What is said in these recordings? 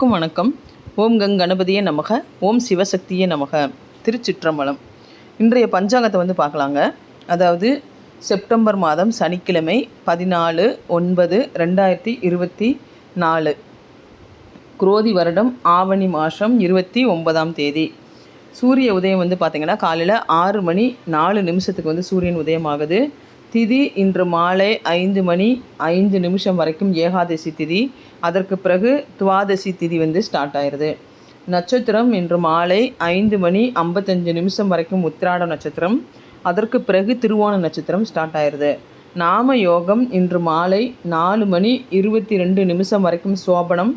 அனைவருக்கும் வணக்கம். ஓம் கங் கணபதியே நமக ஓம் சிவசக்தியே நமக. திருச்சிற்றம்பலம். இன்றைய பஞ்சாங்கத்தை வந்து பார்க்கலாங்க. அதாவது செப்டம்பர் மாதம் சனிக்கிழமை பதினாலு ஒன்பது ரெண்டாயிரத்தி இருபத்தி நாலு. குரோதி வருடம் ஆவணி மாதம் இருபத்தி ஒன்பதாம் தேதி. சூரிய உதயம் வந்து பார்த்திங்கன்னா காலையில் ஆறு மணி நாலு நிமிஷத்துக்கு வந்து சூரியன் உதயமாகுது. திதி இன்று மாலை ஐந்து மணி ஐந்து நிமிஷம் வரைக்கும் ஏகாதசி திதி. அதற்கு பிறகு துவாதசி திதி வந்து ஸ்டார்ட் ஆயிடுது நட்சத்திரம் இன்று மாலை ஐந்து மணி ஐம்பத்தஞ்சு நிமிஷம் வரைக்கும் உத்திராட நட்சத்திரம். அதற்கு பிறகு திருவோண நட்சத்திரம் ஸ்டார்ட் ஆயிடுது நாம யோகம் இன்று மாலை நாலு மணி இருபத்தி ரெண்டு நிமிஷம் வரைக்கும் சோபனம்.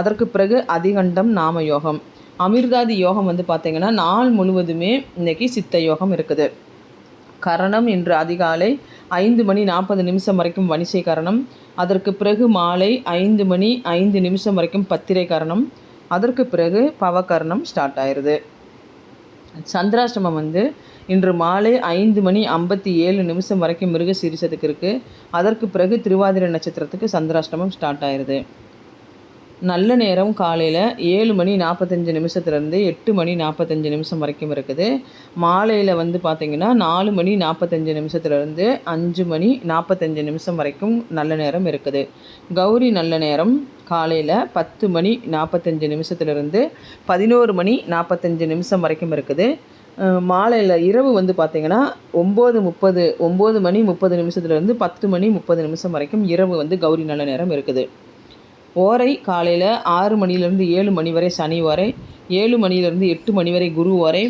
அதற்கு பிறகு அதிகண்டம் நாம யோகம். அமிர்தாதி யோகம் வந்து பார்த்திங்கன்னா நாள் முழுவதுமே இன்றைக்கி சித்த யோகம் இருக்குது. கரணம் இன்று அதிகாலை ஐந்து மணி நாற்பது நிமிஷம் வரைக்கும் வணிசை கரணம். அதற்கு பிறகு மாலை ஐந்து மணி ஐந்து நிமிஷம் வரைக்கும் பத்திரை கரணம். அதற்கு பிறகு பவகரணம் ஸ்டார்ட் ஆயிடுது சந்திராஷ்டமம் வந்து இன்று மாலை ஐந்து மணி ஐம்பத்தி ஏழு நிமிஷம் வரைக்கும் மிருக சீரிசத்துக்கு இருக்குது அதற்கு பிறகு திருவாதிரை நட்சத்திரத்துக்கு சந்திராஷ்டமம் ஸ்டார்ட் ஆயிடுது நல்ல நேரம் காலையில் ஏழு மணி நாற்பத்தஞ்சு நிமிஷத்துலேருந்து எட்டு மணி நாற்பத்தஞ்சு நிமிஷம் வரைக்கும் இருக்குது. மாலையில் வந்து பார்த்திங்கன்னா நாலு மணி நாற்பத்தஞ்சு நிமிஷத்துலேருந்து அஞ்சு மணி நாற்பத்தஞ்சு நிமிஷம் வரைக்கும் நல்ல நேரம் இருக்குது. கௌரி நல்ல நேரம் காலையில் பத்து மணி நாற்பத்தஞ்சு நிமிஷத்துலேருந்து பதினோரு மணி நாற்பத்தஞ்சு நிமிஷம் வரைக்கும் இருக்குது. மாலையில் இரவு வந்து பார்த்திங்கன்னா ஒம்பது முப்பது ஒம்பது மணி முப்பது நிமிஷத்துலேருந்து பத்து மணி முப்பது நிமிஷம் வரைக்கும் இரவு வந்து கௌரி நல்ல நேரம் இருக்குது. ஓரை காலையில் ஆறு மணிலேருந்து ஏழு மணி வரை சனி வரை ஏழு மணிலேருந்து எட்டு மணி வரை குரு வரை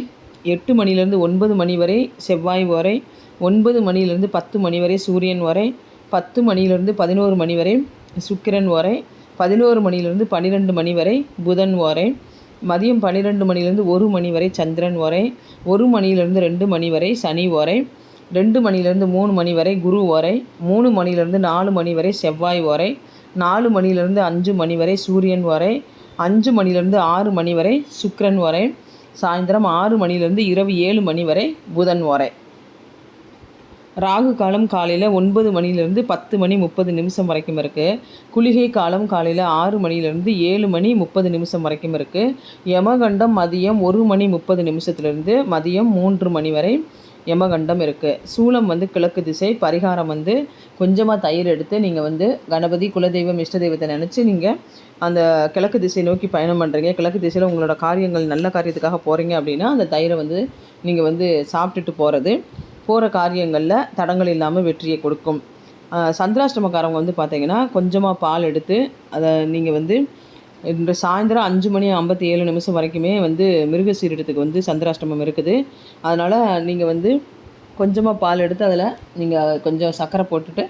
எட்டு மணிலேருந்து ஒன்பது மணி வரை செவ்வாய் வரை ஒன்பது மணிலேருந்து பத்து மணி வரை சூரியன் வரை பத்து மணிலேருந்து பதினோரு மணி வரை சுக்கிரன் வரை பதினோரு மணிலேருந்து பன்னிரெண்டு மணி வரை புதன் வரை மதியம் பன்னிரெண்டு மணிலேருந்து ஒரு மணி வரை சந்திரன் வரை ஒரு மணிலேருந்து ரெண்டு மணி வரை சனி வரை ரெண்டு மணிலேருந்து மூணு மணி வரை குரு வரை மூணு மணிலேருந்து நாலு மணி வரை செவ்வாய் வரை நாலு மணிலேருந்து அஞ்சு மணி வரை சூரியன் வரை அஞ்சு மணிலேருந்து ஆறு மணி வரை சுக்ரன் வரை சாயந்தரம் ஆறு மணிலேருந்து இரவு ஏழு மணி வரை புதன் வரை. ராகு காலம் காலையில் ஒன்பது மணிலேருந்து பத்து மணி முப்பது நிமிஷம் வரைக்கும் இருக்குது குளிகை காலம் காலையில் ஆறு மணிலேருந்து ஏழு மணி முப்பது நிமிஷம் வரைக்கும் இருக்குது யமகண்டம் மதியம் ஒரு மணி முப்பது நிமிஷத்துலேருந்து மதியம் மூன்று மணி வரை யமகண்டம் இருக்குது சூலம் வந்து கிழக்கு திசை பரிகாரம் வந்து கொஞ்சமாக தயிர் எடுத்து நீங்கள் வந்து கணபதி குலதெய்வம் இஷ்ட தெய்வத்தை நினச்சி நீங்கள் அந்த கிழக்கு திசை நோக்கி பயணம் பண்ணுறீங்க கிழக்கு திசையில் உங்களோட காரியங்கள் நல்ல காரியத்துக்காக போகிறீங்க அப்படின்னா அந்த தயிரை வந்து நீங்கள் வந்து சாப்பிட்டுட்டு போகிறது போகிற காரியங்களில் தடங்கள் இல்லாமல் வெற்றியை கொடுக்கும். சந்திராஷ்டமக்காரவங்க வந்து பார்த்திங்கன்னா கொஞ்சமாக பால் எடுத்து அதை நீங்கள் வந்து இன்று சாயந்தரம் அஞ்சு மணி ஐம்பத்தி ஏழு நிமிஷம் வரைக்குமே வந்து மிருக சீரிடத்துக்கு வந்து சந்திராஷ்டமம் இருக்குது. அதனால் நீங்கள் வந்து கொஞ்சமாக பால் எடுத்து அதில் நீங்கள் கொஞ்சம் சர்க்கரை போட்டுட்டு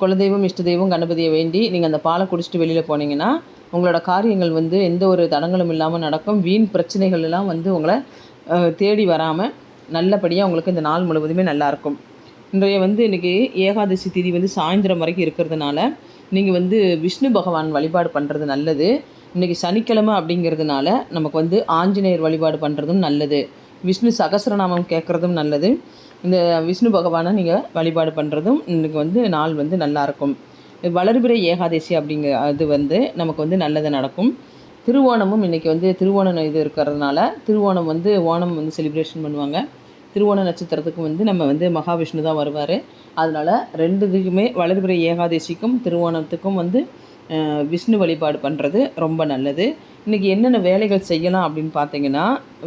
குலதெய்வம் இஷ்ட தெய்வம் கணபதியை வேண்டி நீங்கள் அந்த பாலை குடிச்சிட்டு வெளியில் போனீங்கன்னா உங்களோட காரியங்கள் வந்து எந்த ஒரு தடங்களும் இல்லாமல் நடக்கும். வீண் பிரச்சனைகள் எல்லாம் வந்து உங்களை தேடி வராமல் நல்லபடியாக உங்களுக்கு இந்த நாள் முழுவதுமே நல்லாயிருக்கும் இன்றைய வந்து இன்றைக்கி ஏகாதசி திதி வந்து சாயந்தரம் வரைக்கும் இருக்கிறதுனால நீங்கள் வந்து விஷ்ணு பகவான் வழிபாடு பண்ணுறது நல்லது. இன்றைக்கி சனிக்கிழமை அப்படிங்கிறதுனால நமக்கு வந்து ஆஞ்சநேயர் வழிபாடு பண்ணுறதும் நல்லது. விஷ்ணு சகசரநாமம் கேட்குறதும் நல்லது. இந்த விஷ்ணு பகவானை நீங்கள் வழிபாடு பண்ணுறதும் இன்றைக்கி வந்து நாள் வந்து நல்லாயிருக்கும் வளர்பிறை ஏகாதசி அப்படிங்கிற அது வந்து நமக்கு வந்து நல்லது நடக்கும். திருவோணமும் இன்றைக்கி வந்து திருவோணம் இது இருக்கிறதுனால திருவோணம் வந்து ஓணம் வந்து செலிப்ரேஷன் பண்ணுவாங்க. திருவோண நட்சத்திரத்துக்கு வந்து நம்ம வந்து மகாவிஷ்ணு தான் வருவார். அதனால் ரெண்டு இதுக்குமே வளர்பிறை ஏகாதசிக்கும் திருவோணத்துக்கும் வந்து விஷ்ணு வழிபாடு பண்ணுறது ரொம்ப நல்லது. இன்றைக்கி என்னென்ன வேலைகள் செய்யலாம் அப்படின்னு பார்த்தீங்கன்னா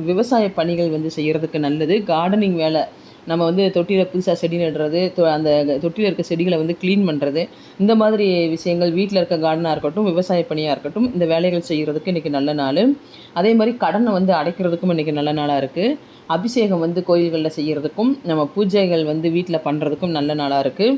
விவசாய பணிகள் வந்து செய்கிறதுக்கு நல்லது. கார்டனிங் வேலை நம்ம வந்து தொட்டியில் புதுசாக செடி நடுறது அந்த தொட்டியில் இருக்க செடிகளை வந்து க்ளீன் பண்ணுறது இந்த மாதிரி விஷயங்கள் வீட்டில் இருக்க கார்டனாக இருக்கட்டும் விவசாய பணியாக இருக்கட்டும் இந்த வேலைகள் செய்கிறதுக்கு இன்றைக்கி நல்ல நாள். அதே மாதிரி கடனை வந்து அடைக்கிறதுக்கும் இன்றைக்கி நல்ல நாளாக இருக்குது அபிஷேகம் வந்து கோயில்களில் செய்கிறதுக்கும் நம்ம பூஜைகள் வந்து வீட்டில் பண்ணுறதுக்கும் நல்ல நாளாக இருக்குது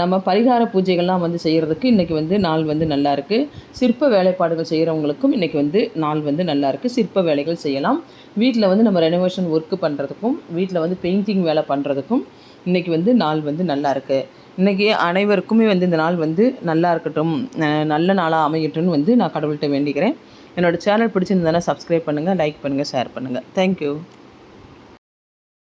நம்ம பரிகார பூஜைகள்லாம் வந்து செய்கிறதுக்கு இன்றைக்கி வந்து நாள் வந்து நல்லா இருக்குது சிற்ப வேலைப்பாடுகள் செய்கிறவங்களுக்கும் இன்றைக்கி வந்து நாள் வந்து நல்லா இருக்குது சிற்ப வேலைகள் செய்யலாம். வீட்டில் வந்து நம்ம ரெனோவேஷன் ஒர்க்கு பண்ணுறதுக்கும் வீட்டில் வந்து பெயிண்டிங் வேலை பண்ணுறதுக்கும் இன்றைக்கி வந்து நாள் வந்து நல்லா இருக்குது இன்றைக்கி அனைவருக்குமே வந்து இந்த நாள் வந்து நல்லா இருக்கட்டும். நல்ல நாளாக அமையட்டும்னு வந்து நான் கடவுள்கிட்ட வேண்டிக்கிறேன். என்னோடய சேனல் பிடிச்சிருந்ததுனா சப்ஸ்கிரைப் பண்ணுங்கள் லைக் பண்ணுங்கள் ஷேர் பண்ணுங்கள் தேங்க்யூ